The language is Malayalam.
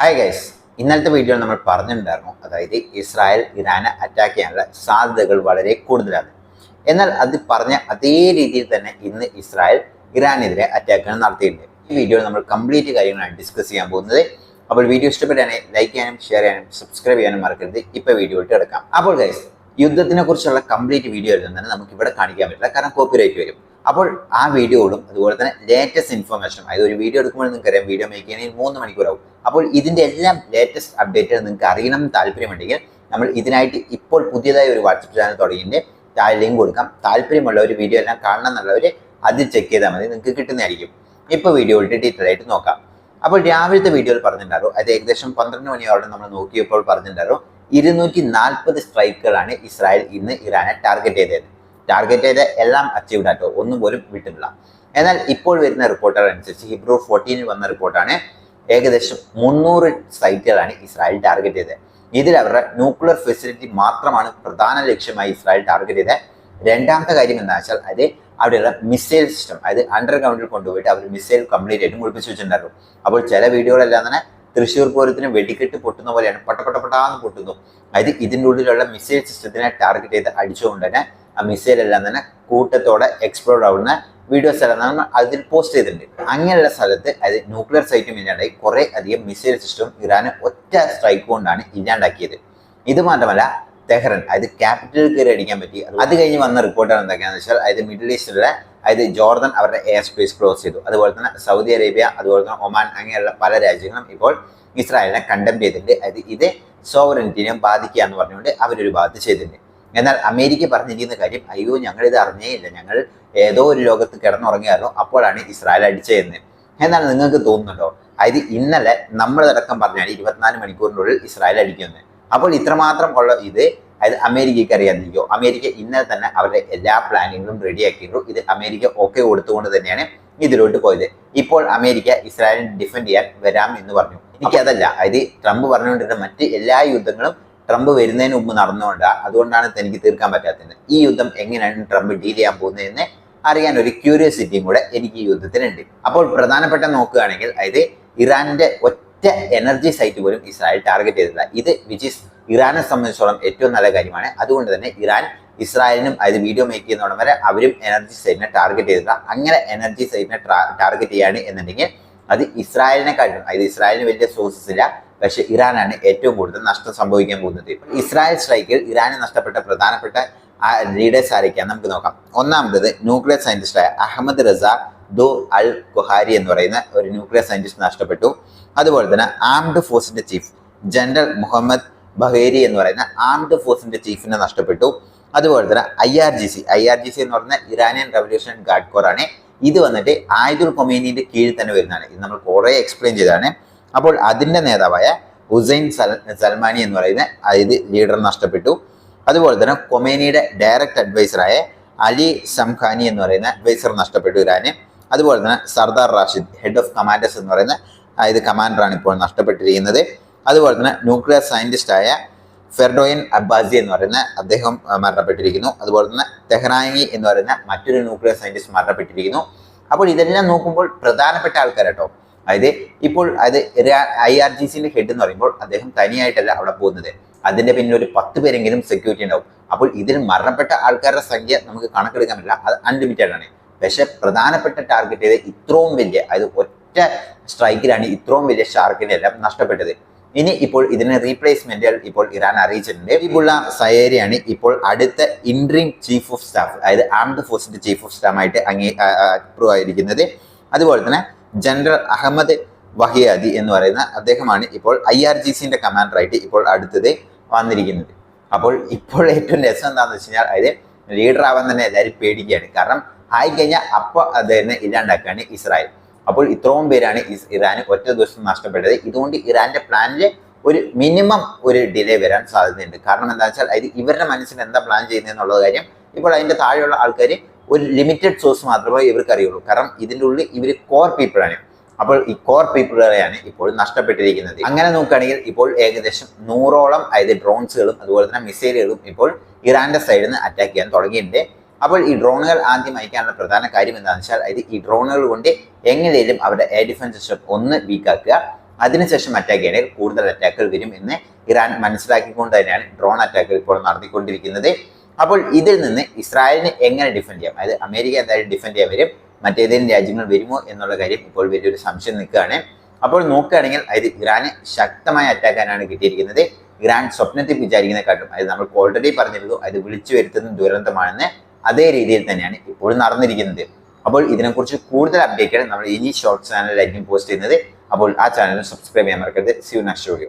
ഹായ് ഗൈസ് ഇന്നലത്തെ വീഡിയോയിൽ നമ്മൾ പറഞ്ഞിട്ടുണ്ടായിരുന്നു അതായത് ഇസ്രായേൽ ഇറാനെ അറ്റാക്ക് ചെയ്യാനുള്ള സാധ്യതകൾ വളരെ കൂടുതലാണ്. എന്നാൽ അത് പറഞ്ഞ അതേ രീതിയിൽ തന്നെ ഇന്ന് ഇസ്രായേൽ ഇറാനെതിരെ അറ്റാക്കുകൾ നടത്തിയിട്ടുണ്ട്. ഈ വീഡിയോയിൽ നമ്മൾ കംപ്ലീറ്റ് കാര്യങ്ങളാണ് ഡിസ്കസ് ചെയ്യാൻ പോകുന്നത്. അപ്പോൾ വീഡിയോ ഇഷ്ടപ്പെട്ടാണെങ്കിൽ ലൈക്ക് ചെയ്യാനും ഷെയർ ചെയ്യാനും സബ്സ്ക്രൈബ് ചെയ്യാനും മറക്കരുത്. ഇപ്പോൾ വീഡിയോ ഇട്ട് എടുക്കാം അപ്പോൾ ഗൈസ് യുദ്ധത്തിനെ കുറിച്ചുള്ള കംപ്ലീറ്റ് വീഡിയോ തന്നെ നമുക്ക് ഇവിടെ കാണിക്കാൻ പറ്റില്ല. കാരണം കോപ്പിറൈറ്റ് വരും. അപ്പോൾ ആ വീഡിയോകളും അതുപോലെ തന്നെ ലേറ്റസ്റ്റ് ഇൻഫർമേഷൻ അതായത് ഒരു വീഡിയോ എടുക്കുമ്പോൾ നിങ്ങൾക്ക് അറിയാം വീഡിയോ മേക്ക് ചെയ്യണമെങ്കിൽ മൂന്ന് മണിക്കൂറാവും. അപ്പോൾ ഇതിന്റെ എല്ലാം ലേറ്റസ്റ്റ് അപ്ഡേറ്റുകൾ നിങ്ങൾക്ക് അറിയണം താല്പര്യമുണ്ടെങ്കിൽ നമ്മൾ ഇതിനായിട്ട് ഇപ്പോൾ പുതിയതായി ഒരു വാട്സപ്പ് ചാനൽ തുടങ്ങിയിട്ട് താഴെ ലിങ്ക് കൊടുക്കാം. താല്പര്യമുള്ള ഒരു വീഡിയോ എല്ലാം കാണണം എന്നുള്ളവർ അത് ചെക്ക് ചെയ്താൽ മതി നിങ്ങൾക്ക് കിട്ടുന്നതായിരിക്കും. ഇപ്പോൾ വീഡിയോ ഇട്ട് ഡീറ്റെയിൽ ആയിട്ട് നോക്കാം. അപ്പോൾ രാവിലത്തെ വീഡിയോയിൽ പറഞ്ഞിട്ടുണ്ടായിരുന്നു. അത് ഏകദേശം പന്ത്രണ്ട് മണിയോടെ നമ്മൾ നോക്കിയപ്പോൾ പറഞ്ഞിട്ടുണ്ടായിരുന്നു. ഇരുന്നൂറ്റി നാൽപ്പത് സ്ട്രൈക്കുകളാണ് ഇസ്രായേൽ ഇന്ന് ഇറാനെ ടാർഗറ്റ് ചെയ്തത്. ടാർഗറ്റ് ചെയ്ത എല്ലാം അച്ചീവ്ഡ് ആട്ടോ ഒന്നും പോലും വിട്ടിട്ടില്ല. എന്നാൽ ഇപ്പോൾ വരുന്ന റിപ്പോർട്ടുകൾ അനുസരിച്ച് ഹിബ്രു ഫോർട്ടീനിൽ വന്ന റിപ്പോർട്ടാണ് ഏകദേശം മുന്നൂറ് സൈറ്റുകളാണ് ഇസ്രായേൽ ടാർഗറ്റ് ചെയ്തത്. ഇതിൽ അവരുടെ ന്യൂക്ലിയർ ഫെസിലിറ്റി മാത്രമാണ് പ്രധാന ലക്ഷ്യമായി ഇസ്രായേൽ ടാർഗറ്റ് ചെയ്തത്. രണ്ടാമത്തെ കാര്യം എന്താ വെച്ചാൽ അത് അവിടെയുള്ള മിസൈൽ സിസ്റ്റം അതായത് അണ്ടർഗ്രൗണ്ടിൽ കൊണ്ടുപോയിട്ട് അവർ മിസൈൽ കംപ്ലീറ്റ് ആയിട്ട് മുളിപ്പിച്ച് വെച്ചിട്ടുണ്ടായിരുന്നു. അപ്പോൾ ചില വീഡിയോകളെല്ലാം തന്നെ തൃശ്ശൂർ പൂരത്തിന് വെടിക്കെട്ട് പൊട്ടുന്ന പോലെയാണ്. പട്ടപ്പട്ടപ്പെട്ടാന്ന് പൊട്ടുന്നു അതായത് ഇതിന്റെ ഉള്ളിലുള്ള മിസൈൽ സിസ്റ്റത്തിനെ ടാർഗറ്റ് ചെയ്ത് അടിച്ചുകൊണ്ട് തന്നെ ആ മിസൈലെല്ലാം തന്നെ കൂട്ടത്തോടെ എക്സ്പ്ലോർ ആവുന്ന വീഡിയോസ് എല്ലാം നമ്മൾ അതിൽ പോസ്റ്റ് ചെയ്തിട്ടുണ്ട്. അങ്ങനെയുള്ള സ്ഥലത്ത് അത് ന്യൂക്ലിയർ സൈറ്റും ഇല്ലാണ്ടായി കുറേ അധികം മിസൈൽ സിസ്റ്റം ഇറാന് ഒറ്റ സ്ട്രൈക്ക് കൊണ്ടാണ് ഇല്ലാണ്ടാക്കിയത്. ഇത് മാത്രമല്ല തെഹ്റൻ അതായത് ക്യാപിറ്റൽ കയറി അടിക്കാൻ പറ്റി. അത് കഴിഞ്ഞ് വന്ന റിപ്പോർട്ടാണ് എന്തൊക്കെയാണെന്ന് വെച്ചാൽ അതായത് മിഡിൽ ഈസ്റ്റിലെ അതായത് ജോർദൻ അവരുടെ എയർ സ്പേസ് ക്ലോസ് ചെയ്തു. അതുപോലെ തന്നെ സൗദി അറേബ്യ അതുപോലെ തന്നെ ഒമാൻ അങ്ങനെയുള്ള പല രാജ്യങ്ങളും ഇപ്പോൾ ഇസ്രായേലിനെ കണ്ടം ചെയ്തിട്ടുണ്ട്. അതായത് ഇത് സോവറിനിറ്റിനെയും ബാധിക്കുക എന്ന് പറഞ്ഞുകൊണ്ട് അവരൊരു ഭാഗത്ത് ചെയ്തിട്ടുണ്ട്. എന്നാൽ അമേരിക്ക പറഞ്ഞിരിക്കുന്ന കാര്യം അയ്യോ ഞങ്ങൾ ഇത് അറിഞ്ഞേ ഇല്ല ഞങ്ങൾ ഏതോ ഒരു ലോകത്ത് കിടന്നുറങ്ങിയാലോ അപ്പോഴാണ് ഇസ്രായേൽ അടിച്ചതെന്ന് എന്നാൽ നിങ്ങൾക്ക് തോന്നുന്നുണ്ടോ? അതായത് ഇന്നലെ നമ്മളടക്കം പറഞ്ഞാൽ ഇരുപത്തിനാല് മണിക്കൂറിനുള്ളിൽ ഇസ്രായേൽ അടിക്കുന്നത്. അപ്പോൾ ഇത്രമാത്രം ഉള്ള ഇത് അതായത് അമേരിക്കയ്ക്ക് അറിയാതിരിക്കോ അമേരിക്ക ഇന്നലെ തന്നെ അവരുടെ എല്ലാ പ്ലാനിങ്ങും റെഡിയാക്കിയിട്ടു. ഇത് അമേരിക്ക ഒക്കെ കൊടുത്തുകൊണ്ട് തന്നെയാണ് ഇതിലോട്ട് പോയത്. ഇപ്പോൾ അമേരിക്ക ഇസ്രായേലിനെ ഡിഫെൻഡ് ചെയ്യാൻ വരാം എന്ന് പറഞ്ഞു. എനിക്കതല്ല അതായത് ട്രംപ് പറഞ്ഞുകൊണ്ടിരുന്ന മറ്റ് എല്ലാ യുദ്ധങ്ങളും ട്രംപ് വരുന്നതിന് മുമ്പ് നടന്നുകൊണ്ട് അതുകൊണ്ടാണ് എനിക്ക് തീർക്കാൻ പറ്റാത്തത്. ഈ യുദ്ധം എങ്ങനെയാണ് ട്രംപ് ഡീൽ ചെയ്യാൻ പോകുന്നതെന്ന് അറിയാൻ ഒരു ക്യൂരിയോസിറ്റിയും കൂടെ എനിക്ക് ഈ യുദ്ധത്തിനുണ്ട്. അപ്പോൾ പ്രധാനപ്പെട്ട നോക്കുകയാണെങ്കിൽ അതായത് ഇറാന്റെ ഒറ്റ എനർജി സൈറ്റ് പോലും ഇസ്രായേൽ ടാർഗറ്റ് ചെയ്തില്ല ഇത് വിച്ച് ഇസ് ഇറാനെ സംബന്ധിച്ചോളം ഏറ്റവും നല്ല കാര്യമാണ്. അതുകൊണ്ട് തന്നെ ഇറാൻ ഇസ്രായേലിനും അതായത് വീഡിയോ മേക്ക് ചെയ്യുന്നതോടെ വരെ അവരും എനർജി സൈറ്റിനെ ടാർഗറ്റ് ചെയ്തില്ല അങ്ങനെ എനർജി സൈറ്റിനെ ടാർഗറ്റ് ചെയ്യാണ് എന്നുണ്ടെങ്കിൽ അത് ഇസ്രായേലിനെക്കാട്ടും അതായത് ഇസ്രായേലിന് വലിയ സോഴ്സസ് ഇല്ല. പക്ഷെ ഇറാനാണ് ഏറ്റവും കൂടുതൽ നഷ്ടം സംഭവിക്കാൻ പോകുന്നത്. ഇസ്രായേൽ സ്ട്രൈക്കിൽ ഇറാന് നഷ്ടപ്പെട്ട പ്രധാനപ്പെട്ട ആ ലീഡേഴ്സ് ആരൊക്കെയാണ് നമുക്ക് നോക്കാം. ഒന്നാമത് ന്യൂക്ലിയർ സയന്റിസ്റ്റായ അഹമ്മദ് റസ ദോ അൽ കൊഹാരി എന്ന് പറയുന്ന ഒരു ന്യൂക്ലിയർ സയന്റിസ്റ്റ് നഷ്ടപ്പെട്ടു. അതുപോലെ തന്നെ ആംഡ് ഫോഴ്സിന്റെ ചീഫ് ജനറൽ മുഹമ്മദ് ബഹേരി എന്ന് പറയുന്ന ആംഡ് ഫോഴ്സിന്റെ ചീഫിനെ നഷ്ടപ്പെട്ടു. അതുപോലെ തന്നെ I R G C I R G C Iranian പറയുന്ന ഇറാനിയൻ റവല്യൂഷൻ ഗാർഡ് കോർ ആണ്. ഇത് വന്നിട്ട് ആയുധുൽ കൊമേനിന്റെ കീഴിൽ തന്നെ വരുന്നതാണ്. ഇത് നമ്മൾ കുറേ എക്സ്പ്ലെയിൻ ചെയ്തതാണ്. അപ്പോൾ അതിന്റെ നേതാവായ ഹുസൈൻ സൽ സൽമാനി എന്ന് പറയുന്ന അതായത് ലീഡർ നഷ്ടപ്പെട്ടു. അതുപോലെ തന്നെ കൊമേനിയുടെ ഡയറക്റ്റ് അഡ്വൈസറായ അലി സംഖാനി എന്ന് പറയുന്ന അഡ്വൈസർ നഷ്ടപ്പെട്ടു ഇറാന്. അതുപോലെ തന്നെ Sardar Rashid head of commanders എന്ന് പറയുന്ന അതായത് കമാൻഡറാണ് ഇപ്പോൾ നഷ്ടപ്പെട്ടിരിക്കുന്നത്. അതുപോലെ തന്നെ ന്യൂക്ലിയർ സയന്റിസ്റ്റായ ഫെർഡോയിൻ അബ്ബാസി എന്ന് പറയുന്ന അദ്ദേഹം മരണപ്പെട്ടിരിക്കുന്നു. അതുപോലെ തന്നെ തെഹ്റാനി എന്ന് പറയുന്ന മറ്റൊരു ന്യൂക്ലിയർ സയന്റിസ്റ്റ് മരണപ്പെട്ടിരിക്കുന്നു. അപ്പോൾ ഇതെല്ലാം നോക്കുമ്പോൾ പ്രധാനപ്പെട്ട ആൾക്കാർ കേട്ടോ അതായത് ഇപ്പോൾ അതായത് ഐ ആർ ജി സിന്റെ ഹെഡ് എന്ന് പറയുമ്പോൾ അദ്ദേഹം തനിയായിട്ടല്ല അവിടെ പോകുന്നത്. അതിന്റെ പിന്നിൽ ഒരു പത്ത് പേരെങ്കിലും സെക്യൂരിറ്റി ഉണ്ടാവും. അപ്പോൾ ഇതിൽ മരണപ്പെട്ട ആൾക്കാരുടെ സംഖ്യ നമുക്ക് കണക്കെടുക്കാൻ പറ്റില്ല. അത് അൺലിമിറ്റഡ് ആണ്. പക്ഷെ പ്രധാനപ്പെട്ട ടാർഗറ്റ് ചെയ്ത് ഇത്രയും വലിയ അതായത് ഒറ്റ സ്ട്രൈക്കിലാണ് ഇത്രയും വലിയ ഷാർക്കിനെ എല്ലാം നഷ്ടപ്പെട്ടത്. ഇനി ഇപ്പോൾ ഇതിന് റീപ്ലേസ്മെന്റുകൾ ഇപ്പോൾ ഇറാൻ അറിയിച്ചിട്ടുണ്ട്. ഇബുള്ള സയേരിയാണ് ഇപ്പോൾ അടുത്ത ഇൻട്രീം ചീഫ് ഓഫ് സ്റ്റാഫ് അതായത് ആംഡ് ഫോഴ്സിന്റെ ചീഫ് ഓഫ് സ്റ്റാഫായിട്ട് അംഗീ അപ്രൂവ് ആയിരിക്കുന്നത്. അതുപോലെ തന്നെ ജനറൽ അഹമ്മദ് വഹിയാദി എന്ന് പറയുന്ന അദ്ദേഹമാണ് ഇപ്പോൾ ഐ ആർ ജി സിന്റെ കമാൻഡറായിട്ട് ഇപ്പോൾ അടുത്തത് വന്നിരിക്കുന്നത്. അപ്പോൾ ഇപ്പോൾ ഏറ്റവും രസം എന്താണെന്ന് വെച്ച് കഴിഞ്ഞാൽ അതായത് ലീഡർ ആവാൻ തന്നെ എല്ലാവരും പേടിക്കുകയാണ്. കാരണം ആയി കഴിഞ്ഞാൽ അപ്പോൾ അദ്ദേഹത്തെ ഇല്ലാണ്ടാക്കുകയാണ് ഇസ്രായേൽ. അപ്പോൾ ഇത്രയും പേരാണ് ഇറാന് ഒറ്റ ദിവസം നഷ്ടപ്പെട്ടത്. ഇതുകൊണ്ട് ഇറാന്റെ പ്ലാനിൽ ഒരു മിനിമം ഒരു ഡിലേ വരാൻ സാധ്യതയുണ്ട്. കാരണം എന്താ വെച്ചാൽ അത് ഇവരുടെ മനസ്സിൽ എന്താ പ്ലാൻ ചെയ്യുന്നതെന്നുള്ള കാര്യം ഇപ്പോൾ അതിന്റെ താഴെയുള്ള ആൾക്കാർ ഒരു ലിമിറ്റഡ് സോഴ്സ് മാത്രമേ ഇവർക്ക് അറിയുള്ളൂ. കാരണം ഇതിന്റെ ഉള്ളിൽ ഇവർ കോർ പീപ്പിളാണ് അപ്പോൾ ഈ കോർ പീപ്പിളുകളെയാണ് ഇപ്പോൾ നഷ്ടപ്പെട്ടിരിക്കുന്നത്. അങ്ങനെ നോക്കുകയാണെങ്കിൽ ഇപ്പോൾ ഏകദേശം നൂറോളം അതായത് ഡ്രോൺസുകളും അതുപോലെ തന്നെ മിസൈലുകളും ഇപ്പോൾ ഇറാന്റെ സൈഡിൽ നിന്ന് അറ്റാക്ക് ചെയ്യാൻ തുടങ്ങിയിട്ടുണ്ട്. അപ്പോൾ ഈ ഡ്രോണുകൾ ആദ്യം അയക്കാനുള്ള പ്രധാന കാര്യം എന്താണെന്ന് വെച്ചാൽ അതായത് ഈ ഡ്രോണുകൾ കൊണ്ട് എങ്ങനെയും അവരുടെ എയർ ഡിഫൻസ് സിസ്റ്റം ഒന്ന് വീക്കാക്കുക അതിനുശേഷം അറ്റാക്ക് ചെയ്യണമെങ്കിൽ കൂടുതൽ അറ്റാക്കുകൾ വരും എന്ന് ഇറാൻ മനസ്സിലാക്കിക്കൊണ്ട് തന്നെയാണ് ഡ്രോൺ അറ്റാക്കുകൾ ഇപ്പോൾ നടത്തിക്കൊണ്ടിരിക്കുന്നത്. അപ്പോൾ ഇതിൽ നിന്ന് ഇസ്രായേലിനെ എങ്ങനെ ഡിഫെൻഡ് ചെയ്യാം? അതായത് അമേരിക്ക എന്തായാലും ഡിഫെൻഡ് ചെയ്യാൻ വരും. മറ്റേതെങ്കിലും രാജ്യങ്ങൾ വരുമോ എന്നുള്ള കാര്യം ഇപ്പോൾ വലിയൊരു സംശയം നിൽക്കുകയാണ്. അപ്പോൾ നോക്കുകയാണെങ്കിൽ അതായത് ഇറാന് ശക്തമായ അറ്റാക്കാനാണ് കിട്ടിയിരിക്കുന്നത്. ഇറാൻ സ്വപ്നത്തിൽ വിചാരിക്കുന്നതിനെക്കാട്ടും അത് നമ്മൾ ഓൾറെഡി പറഞ്ഞിരുന്നു അത് വിളിച്ചു വരുത്തുന്ന ദുരന്തമാണെന്ന് അതേ രീതിയിൽ തന്നെയാണ് ഇപ്പോൾ നടന്നിരിക്കുന്നത്. അപ്പോൾ ഇതിനെക്കുറിച്ച് കൂടുതൽ അപ്ഡേറ്റുകൾ നമ്മൾ ഇനി ഷോർട്ട് ചാനലിലായിരിക്കും പോസ്റ്റ് ചെയ്യുന്നത്. അപ്പോൾ ആ ചാനൽ സബ്സ്ക്രൈബ് ചെയ്യാൻ മറക്കരുത്. You video